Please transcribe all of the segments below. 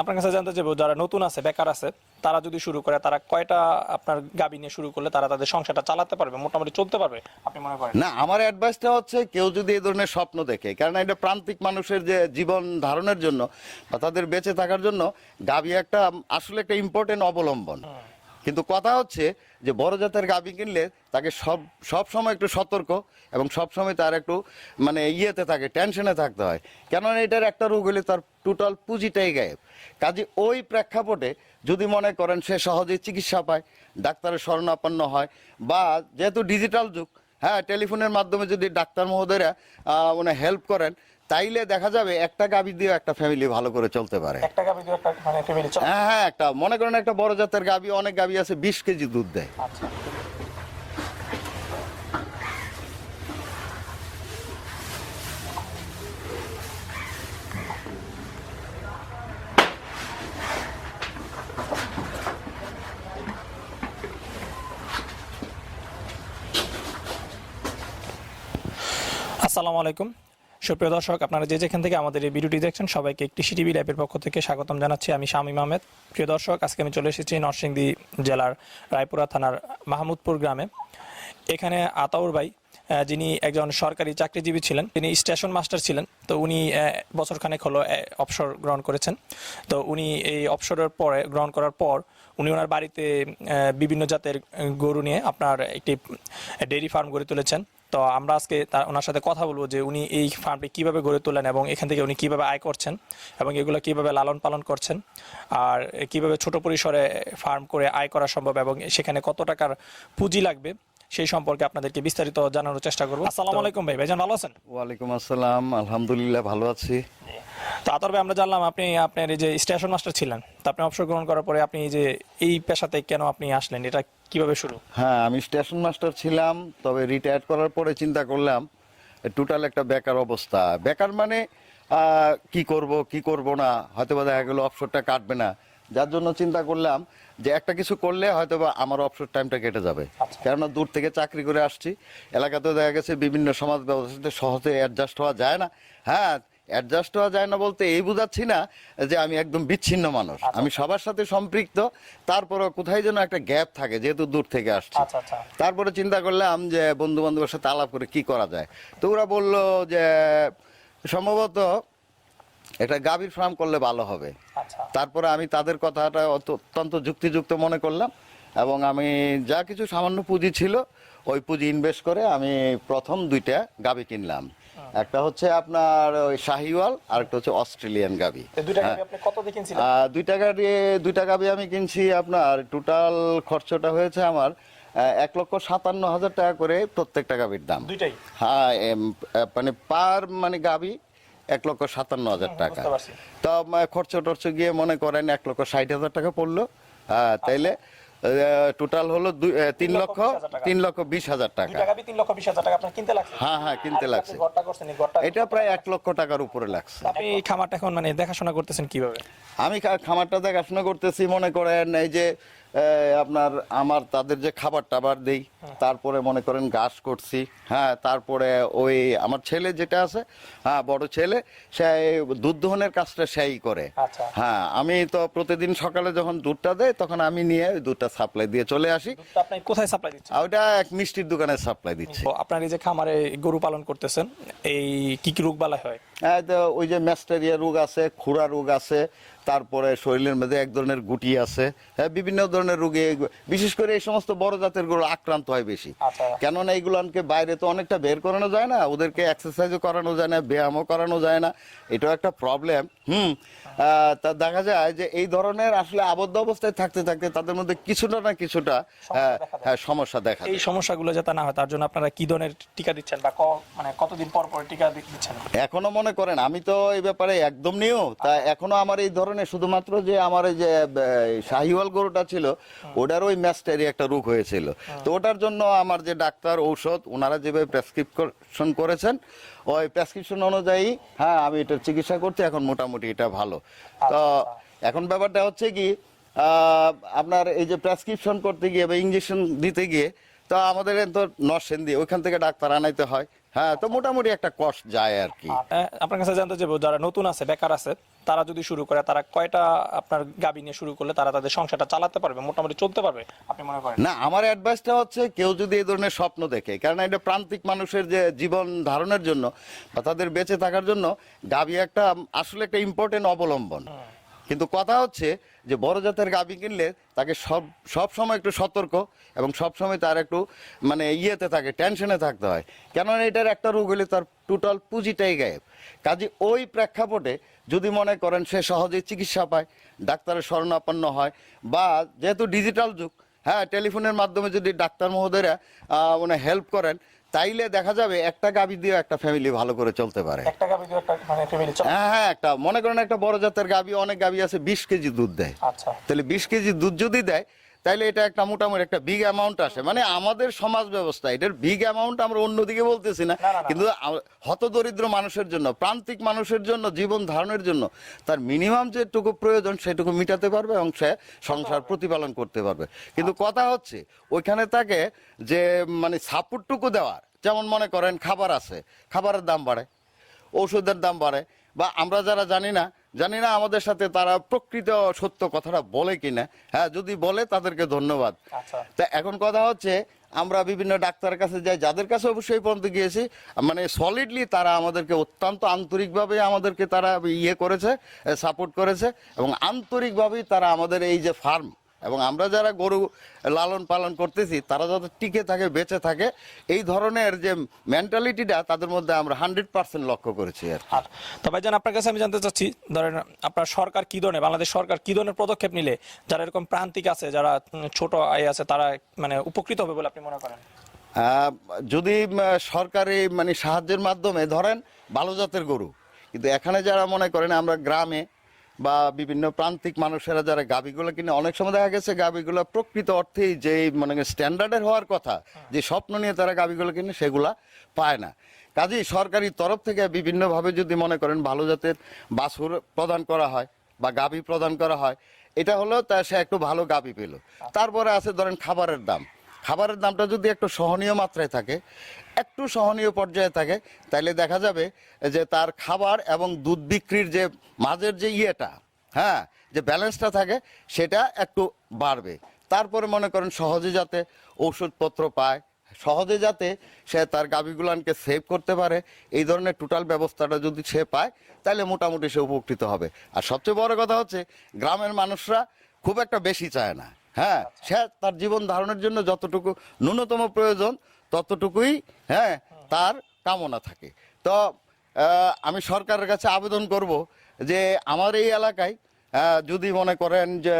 আপনার কাছে জানতে চাইব যারা নতুন আছে বেকার আছে তারা যদি শুরু করে তারা কয়টা আপনার গাবি নিয়ে শুরু করলে তারা তাদের সংসারটা চালাতে পারবে মোটামুটি চলতে পারবে আপনি মনে করেন? না আমার অ্যাডভাইসটা হচ্ছে কেউ যদি এই ধরনের স্বপ্ন দেখে কারণ এটা প্রান্তিক মানুষের যে জীবন ধারণের জন্য বা তাদের বেঁচে থাকার জন্য গাবি একটা আসলে একটা ইম্পর্টেন্ট অবলম্বন। কিন্তু কথা হচ্ছে যে বড় জাতের গাভী কিনলে তাকে সব সব সময় একটু সতর্ক এবং সব সময় তার একটু মানে ইয়েতে থাকে টেনশনে থাকতে হয়। কেননা এটার একটা রোগ হলে তার টোটাল পুঁজিটাই গায়েব। কাজে ওই প্রেক্ষাপটে যদি মনে করেন সে সহজেই চিকিৎসা পায়, ডাক্তারের শরণাপন্ন হয়, বা যেহেতু ডিজিটাল যুগ হ্যাঁ টেলিফোনের মাধ্যমে যদি ডাক্তার মহোদয়রা মানে হেল্প করেন তাইলে দেখা যাবে একটা গাভী দিয়ে একটা ফ্যামিলি ভালো করে চলতে পারে। একটা গাবি দিয়ে একটা মানে ফ্যামিলি চলে। হ্যাঁ হ্যাঁ একটা মনে করেন একটা বড় জাতের গাভী অনেক গাভী আছে বিশ কেজি দুধ দেয়। আচ্ছা। আসসালামু আলাইকুম। সুপ্রিয় দর্শক, আপনারা যে যেখান থেকে আমাদের এই ভিডিওটি দেখছেন, সবাইকে কৃষি টিভি ল্যাবের পক্ষ থেকে স্বাগতম জানাচ্ছি আমি শামীম আহমেদ। প্রিয় দর্শক, আজকে আমি চলে এসেছি নরসিংদী জেলার রায়পুরা থানার মাহমুদপুর গ্রামে। এখানে আতাউর ভাই যিনি একজন সরকারি চাকরিজীবী ছিলেন, তিনি স্টেশন মাস্টার ছিলেন। তো উনি বছরখানেক হলো অবসর গ্রহণ করেছেন। তো উনি এই অবসরের পরে, গ্রহণ করার পর, উনি ওনার বাড়িতে বিভিন্ন জাতের গরু নিয়ে আপনার একটি ডেইরি ফার্ম গড়ে তুলেছেন। তো আমরা আজকে তার ওনার সাথে কথা বলব যে উনি এই ফার্মটি কীভাবে গড়ে তোলেন এবং এখান থেকে উনি কীভাবে আয় করছেন এবং এগুলো কীভাবে লালন পালন করছেন আর কীভাবে ছোট পরিসরে ফার্ম করে আয় করা সম্ভব এবং সেখানে কত টাকার পুঁজি লাগবে সেই সম্পর্কে আপনাদেরকে বিস্তারিত জানানোর চেষ্টা করব। আসসালামু আলাইকুম ভাই ভাইজান ভালো আছেন? ওয়ালাইকুম আসসালাম আলহামদুলিল্লাহ ভালো আছি। তো আতর আমরা জানলাম আপনি আপনার এই যে স্টেশন মাস্টার ছিলেন তো আপনি অবসর গ্রহণ করার পরে আপনি এই যে এই পেশাতে কেন আপনি আসলেন? এটা কীভাবে শুরু? হ্যাঁ আমি স্টেশন মাস্টার ছিলাম তবে রিটায়ার করার পরে চিন্তা করলাম টোটাল একটা বেকার অবস্থা। বেকার মানে কি করব কি করব না হয়তো বা দেখা গেলো অবসরটা কাটবে না। যার জন্য চিন্তা করলাম যে একটা কিছু করলে হয়তো বা আমার অবসর টাইমটা কেটে যাবে। আচ্ছা। কেননা দূর থেকে চাকরি করে আসছি। এলাকাতে দেখা গেছে বিভিন্ন সমাজ ব্যবস্থাতে সহজে অ্যাডজাস্ট হওয়া যায় না। হ্যাঁ অ্যাডজাস্ট হওয়া যায় না বলতে এই বোঝাচ্ছি না যে আমি একদম বিচ্ছিন্ন মানুষ। আমি সবার সাথে সম্পৃক্ত তারপরে কোথায় যেন একটা গ্যাপ থাকে যেহেতু দূর থেকে আসছি। আচ্ছা আচ্ছা। তারপরে চিন্তা করলাম যে বন্ধু বান্ধবের সাথে আলাপ করে কি করা যায়। তো ওরা বলল যে সম্ভবত একটা গাভীর ফার্ম করলে ভালো হবে। আচ্ছা। তারপরে আমি তাদের কথাটা অত্যন্ত যুক্তিযুক্ত মনে করলাম এবং আমি যা কিছু সামান্য পুঁজি ছিল ওই পুঁজি ইনভেস্ট করে আমি প্রথম দুইটা গাভী কিনলাম। একটা হচ্ছে আপনার ওই শাহিওয়াল আর একটা হচ্ছে অস্ট্রেলিয়ান দুইটা গাবি আপনি কত দিয়ে কিনছিলেন? আহ, দুই টাকা দিয়ে দুই টাকা দিয়ে আমি কিনছি আপনার টোটাল খরচটা হয়েছে আমার এক লক্ষ সাতান্ন হাজার টাকা করে প্রত্যেকটা গাভীর দাম। হ্যাঁ মানে পার মানে গাভী এক লক্ষ সাতান্ন হাজার টাকা। তো খরচ টর্চ গিয়ে মনে করেন এক লক্ষ ষাট হাজার টাকা পড়ল। হ্যাঁ তাইলে টোটাল হলো তিন লক্ষ। তিন লক্ষ বিশ হাজার টাকা। তিন লক্ষ বিশ হাজার টাকা। আপনার কিনতে লাগছে? হ্যাঁ হ্যাঁ কিনতে লাগছে। এটা প্রায় এক লক্ষ টাকার উপরে লাগছে। আপনি খামারটা এখন মানে দেখাশোনা করতেছেন কীভাবে? আমি খামারটা দেখাশোনা করতেছি মনে করেন এই যে আপনার আমার তাদের যে খাবার টাবার দেই তারপরে মনে করেন ঘাস করছি হ্যাঁ তারপরে ওই আমার ছেলে যেটা আছে হ্যাঁ বড় ছেলে সে দুধ দহনের কাজটা সেই করে। আচ্ছা। হ্যাঁ আমি তো প্রতিদিন সকালে যখন দুধটা দেয় তখন আমি নিয়ে ওই দুধটা সাপ্লাই দিয়ে চলে আসি। কোথায় সাপ্লাই দিচ্ছেন? আর ওটা এক মিষ্টির দোকানে সাপ্লাই দিচ্ছি। আপনার এই যে খামারে গরু পালন করতেছেন এই কি কি রোগ বালাই হয় হ্যাঁ, ওই যে ম্যাস্টেরিয়া রোগ আছে খুরা রোগ আছে তারপরে শরীরের মধ্যে এক ধরনের গুটি আছে হ্যাঁ বিভিন্ন ধরনের রোগে বিশেষ করে এই সমস্ত বড় জাতেরগুলো আক্রান্ত হয় বেশি। আচ্ছা। কেননা এইগুলানকে বাইরে তো অনেকটা বের করানো যায় না ওদেরকে এক্সারসাইজও করানো যায় না ব্যায়ামও করানো যায় না এটাও একটা প্রবলেম হুম তা দেখা যায় যে এই ধরনের আসলে আবদ্ধ অবস্থায় থাকতে থাকতে তাদের মধ্যে কিছুটা না কিছুটা হ্যাঁ, হ্যাঁ সমস্যা দেখা এই সমস্যাগুলো যাতে না হয় তার জন্য আপনারা কি ধরনের টিকা দিচ্ছেন বা মানে কতদিন পর পর টিকা দিচ্ছেন? এখনও মনে করেন আমি তো এই ব্যাপারে একদম নিও তা এখনও আমার এই ধরনের শুধুমাত্র যে আমার এই যে শাহিওয়াল গরুটা ছিল ওটার ওই ম্যাস্টারি একটা রোগ হয়েছিল। তো ওটার জন্য আমার যে ডাক্তার ঔষধ ওনারা যেভাবে প্রেসক্রিপশন করেছেন ওই প্রেসক্রিপশন অনুযায়ী হ্যাঁ আমি এটার চিকিৎসা করতে এখন মোটামুটি এটা ভালো। তো এখন ব্যাপারটা হচ্ছে কি আহ, আপনার এই যে প্রেসক্রিপশন করতে গিয়ে বা ইঞ্জেকশন দিতে গিয়ে তো আমাদের তো নরসেন দিয়ে ওইখান থেকে ডাক্তার আনাইতে হয়। হ্যাঁ তো মোটামুটি একটা কষ্ট যায় আর কি। আপনার কাছে জানতে চাইব যারা নতুন আছে বেকার আছে তারা যদি শুরু করে তারা কয়টা আপনার গাবি নিয়ে শুরু করলে তারা তাদের সংসারটা চালাতে পারবে মোটামুটি চলতে পারবে আপনি মনে করেন? না আমার অ্যাডভাইসটা হচ্ছে কেউ যদি এই ধরনের স্বপ্ন দেখে কারণ এটা প্রান্তিক মানুষের যে জীবন ধারণের জন্য বা তাদের বেঁচে থাকার জন্য গাবি একটা আসলে একটা ইম্পর্টেন্ট অবলম্বন। কিন্তু কথা হচ্ছে যে বড় জাতের গাবি কিনলে তাকে সব সব সময় একটু সতর্ক এবং সব সময় তার একটু মানে ইয়েতে থাকে টেনশনে থাকতে হয়। কেননা এটার একটা রোগ হলে তার টোটাল পুঁজিটাই গায়েব। কাজে ওই প্রেক্ষাপটে যদি মনে করেন সে সহজেই চিকিৎসা পায়, ডাক্তারের শরণাপন্ন হয়, বা যেহেতু ডিজিটাল যুগ হ্যাঁ টেলিফোনের মাধ্যমে যদি ডাক্তার মহোদয়রা মানে হেল্প করেন তাইলে দেখা যাবে একটা গাবি দিয়ে একটা ফ্যামিলি ভালো করে চলতে পারে। একটা গাবি দিয়ে একটা মানে ফ্যামিলি চলে। হ্যাঁ হ্যাঁ একটা মনে করেন একটা বড় জাতের গাবি অনেক গাবি আছে বিশ কেজি দুধ দেয়। আচ্ছা। তাহলে বিশ কেজি দুধ যদি দেয় তাহলে এটা একটা মোটামুটি একটা বিগ অ্যামাউন্ট আসে। মানে আমাদের সমাজ ব্যবস্থা এটার বিগ অ্যামাউন্ট আমরা অন্যদিকে বলতেছি না। কিন্তু হতদরিদ্র মানুষের জন্য প্রান্তিক মানুষের জন্য জীবন ধারণের জন্য তার মিনিমাম যেটুকু প্রয়োজন সেটুকু মিটাতে পারবে এবং সে সংসার প্রতিপালন করতে পারবে। কিন্তু কথা হচ্ছে ওইখানে তাকে যে মানে সাপোর্টটুকু দেওয়ার যেমন মনে করেন খাবার আছে খাবারের দাম বাড়ে ঔষধের দাম বাড়ে বা আমরা যারা জানি না জানি না আমাদের সাথে তারা প্রকৃত সত্য কথাটা বলে কিনা। হ্যাঁ যদি বলে তাদেরকে ধন্যবাদ। আচ্ছা। তা এখন কথা হচ্ছে আমরা বিভিন্ন ডাক্তারের কাছে যাই যাদের কাছে অবশ্যই পর্যন্ত গিয়েছি মানে সলিডলি তারা আমাদেরকে অত্যন্ত আন্তরিকভাবে আমাদেরকে তারা ইয়ে করেছে সাপোর্ট করেছে এবং আন্তরিকভাবেই তারা আমাদের এই যে ফার্ম এবং আমরা যারা গরু লালন পালন করতেছি তারা যাতে টিকে থাকে বেঁচে থাকে এই ধরনের যে মেন্টালিটিটা তাদের মধ্যে আমরা হান্ড্রেড পার্সেন্ট লক্ষ্য করেছি আর তো ভাইজান আপনার কাছে আমি জানতে চাচ্ছি ধরেন আপনার সরকার কী ধরনের বাংলাদেশ সরকার কী ধরনের পদক্ষেপ নিলে যারা এরকম প্রান্তিক আছে যারা ছোট আয় আছে তারা মানে উপকৃত হবে বলে আপনি মনে করেন? যদি সরকারি মানে সাহায্যের মাধ্যমে ধরেন ভালো জাতের গরু কিন্তু এখানে যারা মনে করেন আমরা গ্রামে বা বিভিন্ন প্রান্তিক মানুষেরা যারা গাবিগুলো কিনে, অনেক সময় দেখা গেছে গাবিগুলো প্রকৃত অর্থেই যে মানে স্ট্যান্ডার্ডের হওয়ার কথা, যে স্বপ্ন নিয়ে তারা গাবিগুলো কিনে, সেগুলা পায় না। কাজেই সরকারি তরফ থেকে বিভিন্নভাবে যদি মনে করেন ভালো জাতের বাছুর প্রদান করা হয় বা গাবি প্রদান করা হয়, এটা হলো তা সে একটু ভালো গাবি পেল। তারপরে আছে ধরেন খাবারের দাম। খাবারের দামটা যদি একটু সহনীয় মাত্রায় থাকে, একটু সহনীয় পর্যায়ে থাকে তাহলে দেখা যাবে যে তার খাবার এবং দুধ বিক্রির যে মাঝের যে ইয়েটা হ্যাঁ যে ব্যালেন্সটা থাকে, সেটা একটু বাড়বে। তারপরে মনে করেন সহজে যাতে ওষুধপত্র পায়, সহজে যাতে সে তার গাভিগুলানকে সেভ করতে পারে, এই ধরনের টোটাল ব্যবস্থাটা যদি সে পায় তাহলে মোটামুটি সে উপকৃত হবে। আর সবচেয়ে বড় কথা হচ্ছে, গ্রামের মানুষরা খুব একটা বেশি চায় না। হ্যাঁ সে তার জীবন ধারণের জন্য যতটুকু ন্যূনতম প্রয়োজন, ততটুকুই হ্যাঁ তার কামনা থাকে। তো আমি সরকারের কাছে আবেদন করব যে, আমার এই এলাকায় যদি মনে করেন যে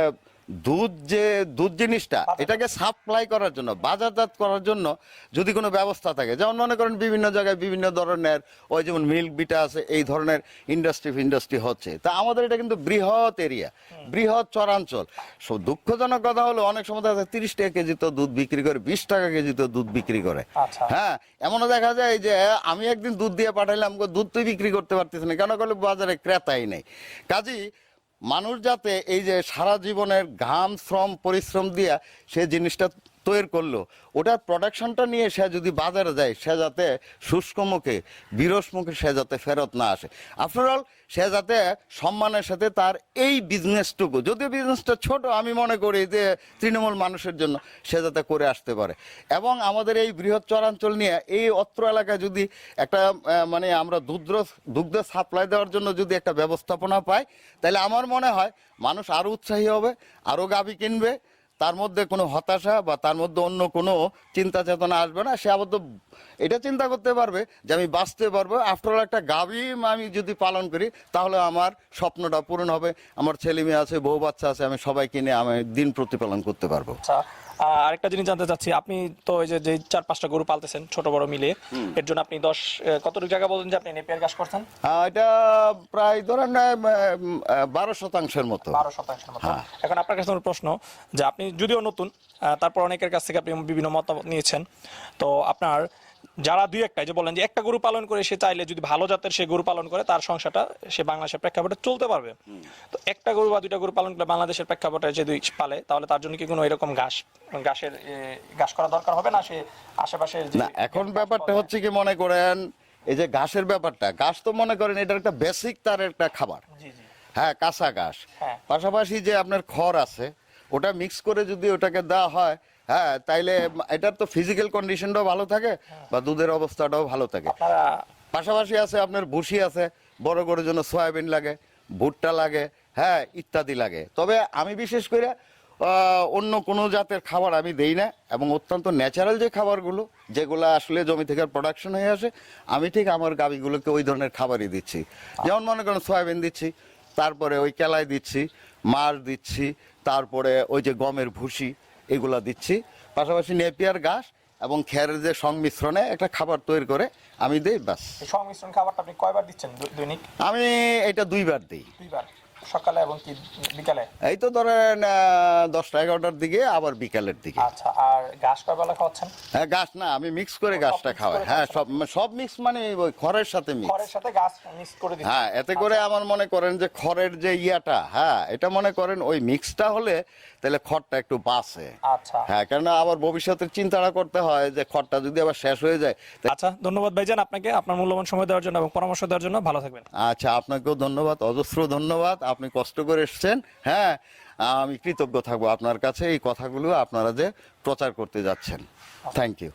দুধ যে দুধ জিনিসটা এটাকে সাপ্লাই করার জন্য বাজারজাত করার জন্য যদি কোনো ব্যবস্থা থাকে যেমন মনে করেন বিভিন্ন জায়গায় বিভিন্ন ধরনের ওই যেমন মিল্ক বিটা আছে এই ধরনের ইন্ডাস্ট্রি ইন্ডাস্ট্রি হচ্ছে। তা আমাদের এটা কিন্তু বৃহৎ এরিয়া বৃহৎ চরাঞ্চল। সো দুঃখজনক কথা হলো অনেক সময় দেখা যায় তিরিশ টাকা কেজি তো দুধ বিক্রি করে বিশ টাকা কেজি তো দুধ বিক্রি করে। আচ্ছা। হ্যাঁ এমনও দেখা যায় যে আমি একদিন দুধ দিয়ে পাঠাইলাম দুধ তুই বিক্রি করতে পারতেছি না কেন? করলে বাজারে ক্রেতাই নেই। কাজী মানুষ যাতে এই যে সারা জীবনের ঘাম শ্রম পরিশ্রম দিয়া সে জিনিসটা তৈরি করল। ওটার প্রোডাকশনটা নিয়ে সে যদি বাজারে যায়, সে যাতে শুষ্ক মুখে, বিরস মুখে সে যাতে ফেরত না আসে। আফটারঅল সে যাতে সম্মানের সাথে তার এই বিজনেসটুকু যদিও বিজনেসটা ছোট, আমি মনে করি যে তৃণমূল মানুষের জন্য সে যাতে করে আসতে পারে। এবং আমাদের এই বৃহৎ চরাঞ্চল নিয়ে এই অত্র এলাকায় যদি একটা মানে আমরা দুগ্ধ দুগ্ধ সাপ্লাই দেওয়ার জন্য যদি একটা ব্যবস্থাপনা পাই, তাহলে আমার মনে হয় মানুষ আরও উৎসাহী হবে আরও গাভী কিনবে তার মধ্যে কোনো হতাশা বা তার মধ্যে অন্য কোনো চিন্তা চেতনা আসবে না, সে আবদ্ধ। এটা চিন্তা করতে পারবে যে আমি বাঁচতে পারব। আফটারঅল একটা গাভী আমি যদি পালন করি, তাহলে আমার স্বপ্নটা পূরণ হবে। আমার ছেলে মেয়ে আছে, বউ বাচ্চা আছে, আমি সবাইকে নিয়ে আমি দিন প্রতিপালন করতে পারব। আচ্ছা আরেকটা জিনিস জানতে চাচ্ছি। আপনি তো ওই যে চার পাঁচটা গরু পালতেছেন ছোট বড় মিলে। এর জন্য আপনি দশ কতটুকু জায়গা বলেন যে আপনি নেপিয়ার গাছ করছেন? এটা প্রায় ধরেন বারো শতাংশের মতো। বারো শতাংশের মতো। এখন আপনার কাছে আমার প্রশ্ন যে আপনি যদিও নতুন তারপর অনেকের কাছ থেকে আপনি বিভিন্ন মতামত নিয়েছেন। তো আপনার যারা দুই একটা যে বলেন যে একটা গরু পালন করে সে চাইলে যদি ভালো জাতের সে গরু পালন করে তার সংসারটা সে বাংলাদেশের প্রেক্ষাপটে চলতে পারবে। তো একটা গরু বা দুইটা গরু পালন করে বাংলাদেশের প্রেক্ষাপটে যদি পালে তাহলে তার জন্য কি কোনো এরকম ঘাস ঘাসের ঘাস করা দরকার হবে না? সে আশেপাশে না এখন ব্যাপারটা হচ্ছে কি মনে করেন এই যে ঘাসের ব্যাপারটা ঘাস তো মনে করেন এটা একটা বেসিক তার একটা খাবার। জি জি। হ্যাঁ কাঁচা ঘাস। হ্যাঁ। পাশাপাশি যে আপনার খড় আছে ওটা মিক্স করে যদি ওটাকে দেওয়া হয় হ্যাঁ তাইলে এটার তো ফিজিক্যাল কন্ডিশনটাও ভালো থাকে বা দুধের অবস্থাটাও ভালো থাকে। পাশাপাশি আছে আপনার ভুসি আছে বড় গরুর জন্য সয়াবিন লাগে ভুট্টা লাগে হ্যাঁ ইত্যাদি লাগে। তবে আমি বিশেষ করে অন্য কোনো জাতের খাবার আমি দেই না এবং অত্যন্ত ন্যাচারাল যে খাবারগুলো যেগুলো আসলে জমি থেকে প্রোডাকশন হয়ে আসে আমি ঠিক আমার গাবিগুলোকে ওই ধরনের খাবারই দিচ্ছি। যেমন মনে করেন সয়াবিন দিচ্ছি তারপরে ওই কেলাই দিচ্ছি মাছ দিচ্ছি তারপরে ওই যে গমের ভুসি এগুলা দিচ্ছি। পাশাপাশি নেপিয়ার ঘাস এবং খেরের যে সংমিশ্রণে একটা খাবার তৈরি করে আমি দিই ব্যাস। সংমিশ্রণ খাবারটা আপনি কয়বার দিচ্ছেন দৈনিক? আমি এটা দুইবার দিই। দুইবার। সকালে এবং কি বিকালে? এই তো ধরেন দশটা এগারোটার দিকে আবার বিকালের দিকে। আচ্ছা আর ঘাস কয় বেলা খাওয়াচ্ছেন? হ্যাঁ গাছ না আমি মিক্স করে mix খাওয়াই। হ্যাঁ সব সব মিক্স মানে ওই খড়ের সাথে মিক্স খড়ের সাথে ঘাস মিক্স করে দিচ্ছেন। হ্যাঁ এতে করে আমার মনে করেন যে খড়ের যে ইয়াটা হ্যাঁ এটা মনে করেন ওই মিক্সটা হলে তাহলে খড়টা একটু বাঁচে। আচ্ছা। হ্যাঁ কেননা আবার ভবিষ্যতের চিন্তাটা করতে হয় যে খড়টা যদি আবার শেষ হয়ে যায় আচ্ছা ধন্যবাদ ভাইজান আপনাকে আপনার মূল্যবান সময় দেওয়ার জন্য এবং পরামর্শ দেওয়ার জন্য। ভালো থাকবেন। আচ্ছা আপনাকেও ধন্যবাদ অজস্র ধন্যবাদ। আপনি কষ্ট করে এসছেন। হ্যাঁ আমি কৃতজ্ঞ থাকব আপনার কাছে। এই কথাগুলো আপনারা যে প্রচার করতে যাচ্ছেন। Thank you